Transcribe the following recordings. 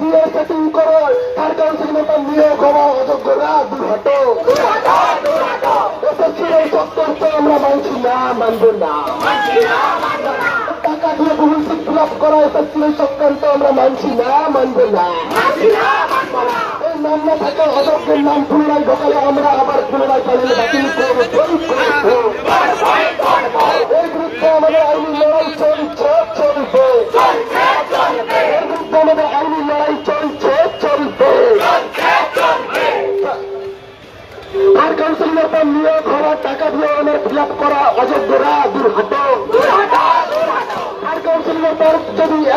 দিয়ে সেটিং করো তার কাউন্সিল নেতা নিয়োগ হওয়া অযোগ্যরা দূর হটো এসএসসি এই সত্তরকে আমরা মানছি না মানব না টাকা দিয়ে গুগল সিট ফিল আপ করা এসএসসি এই আমরা মানছি না মানব না নাম না থাকে অযোগ্যের নাম পুনরায় ঢোকালে আমরা আবার পুনরায় পালিয়ে বাতিল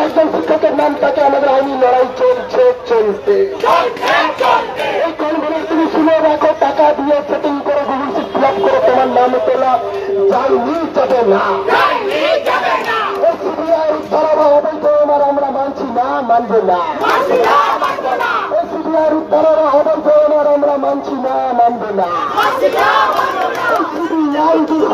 একজন শিক্ষকের নাম থাকে আমাদের আইনি লড়াই চলছে চলবে এই কনভেন্স তুমি শুনে রাখো টাকা দিয়ে সেটিং করে গুগল সিট ফিল আপ করে তোমার নাম তোলা। যায়নি যাবে না। সিবিআই উদ্ধারা অবৈধ আমার আমরা মানছি না মানবো না। সিবিআই উদ্ধারা অবৈধ আমার আমরা মানছি না মানবো না। সিবিআই দূর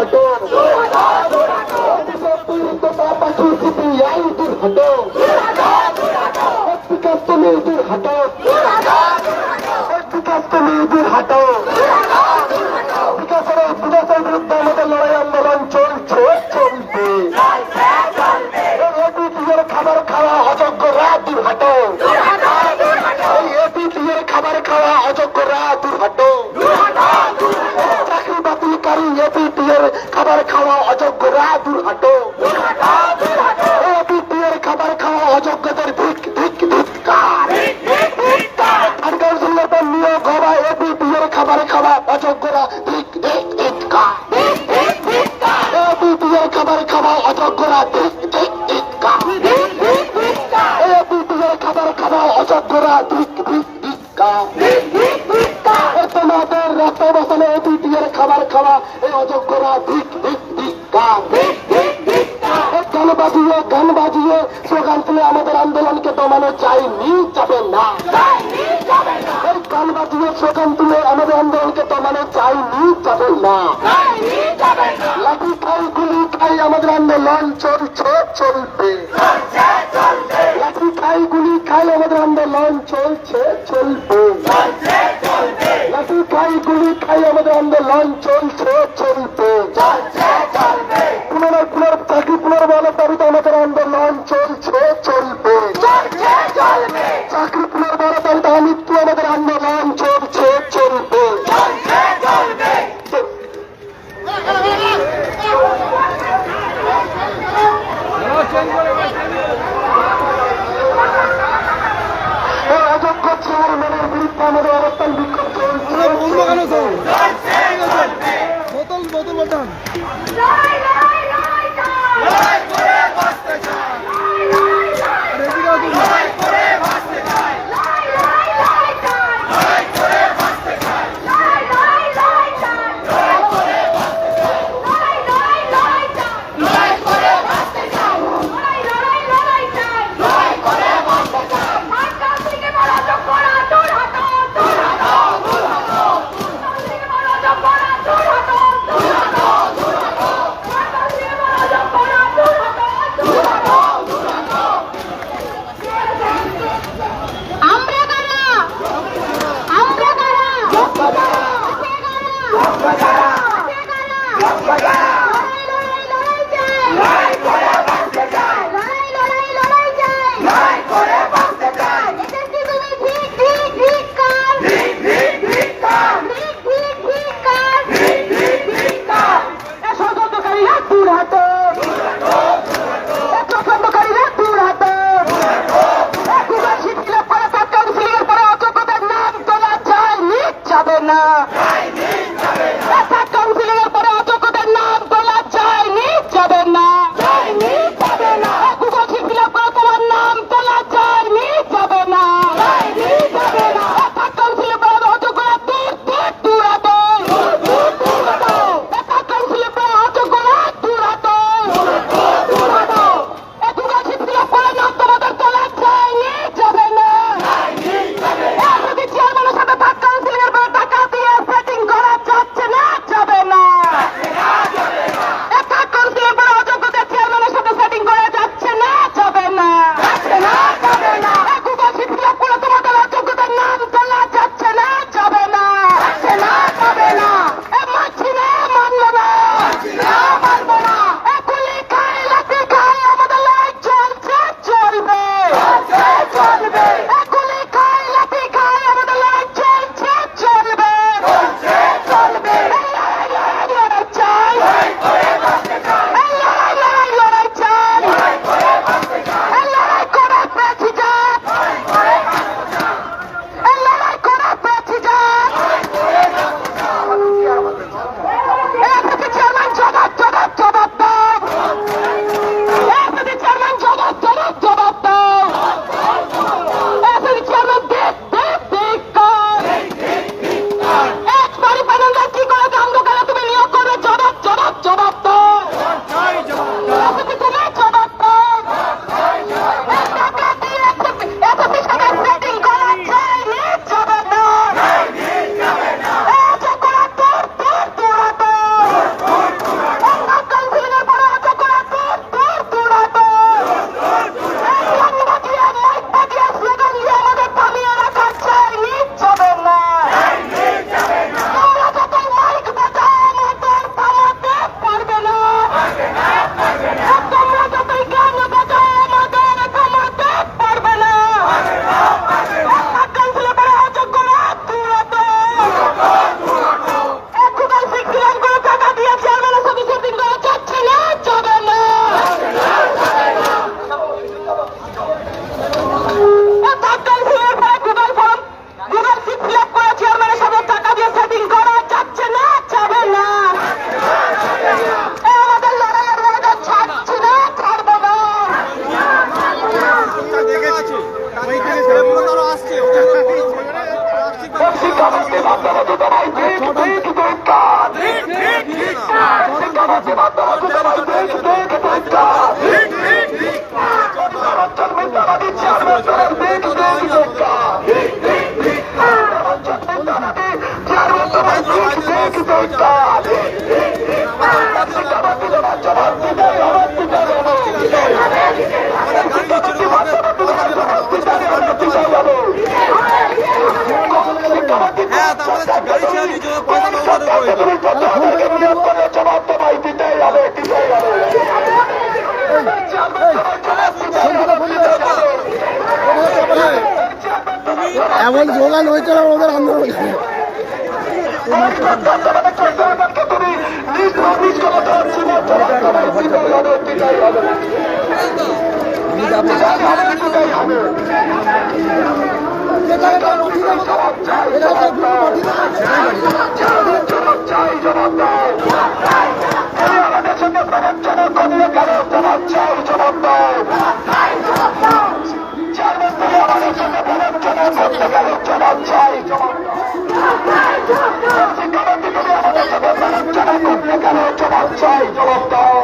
দূর হটো এই এপিটিএর খাবার খাওয়া অযোগ্যরা দূর হটো চাকরি বাতিলকারী এপিটিএর খাবার খাওয়া অযোগ্যরা দূর হটো এপিটিএর খাবার খাওয়া অযোগ্যদের ধিক ধিক কাউন্সিলের নিয়োগ হওয়া এপিটিএর খাবার খাওয়া অযোগ্যরা ধিক ধিক আমাদের আন্দোলনকে দমানো চাইনি যাবে না। এই গান বাজিয়ে স্লোগান তুলে আমাদের আন্দোলনকে দমানো চাইনি যাবে না। লাঠি খাই গুলি খাই আমাদের আন্দোলন চলছে চলবে। লাঠি খাই গুলি খাই আমাদের আন্দোলন চলছে চলবে। লাঠি খাই গুলি খাই আমাদের আন্দোলন চলছে চলবে। পুনরায় পুনর আমাদের অবস্থান বিক্ষোভ চলছে বোতল বোতল ছাড়া Father. মাঝে মাধ্যমে হ্যাঁ তাহলে গাড়ি চালিয়ে পয়সা করে এমন জোলান হয়েছিল ওদের আন্দোলন জবাব দাও আমাদের জবাব জবাব দাও। জবাব দাও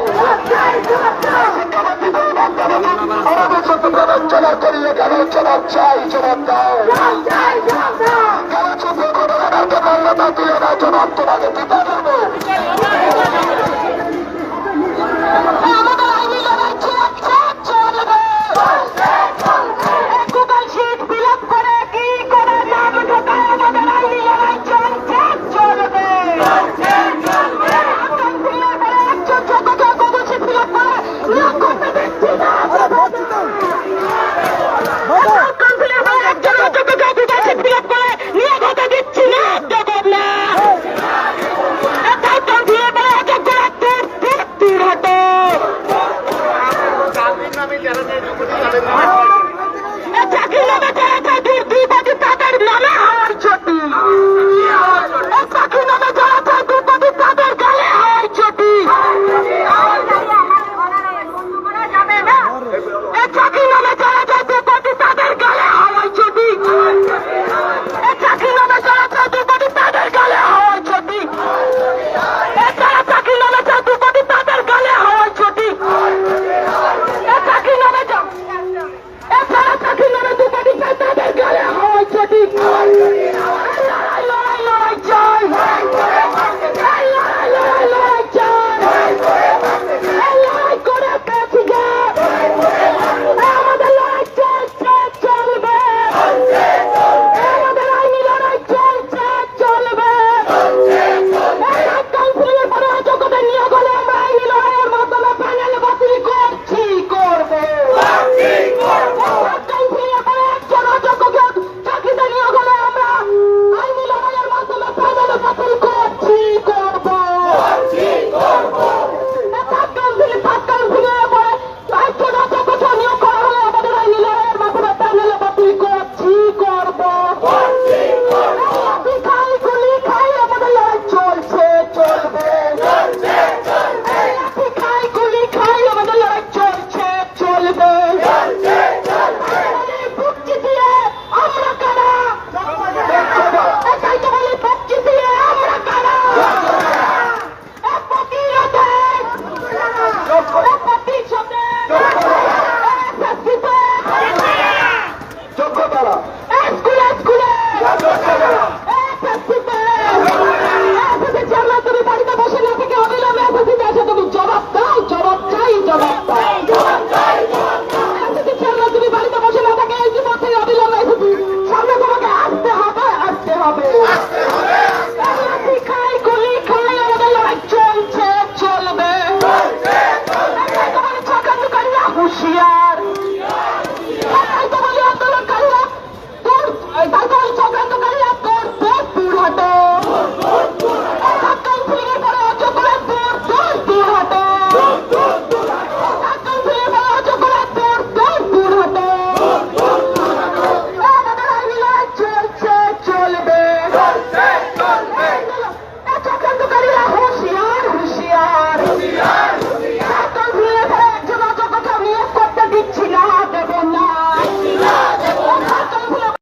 আমাদের চট্টগ্রাম অঞ্চলা করি এখানে অঞ্চলা চাই জবাব দাও কেন চট্টগ্রাম তুলে না জবাব তোমাকে দিতে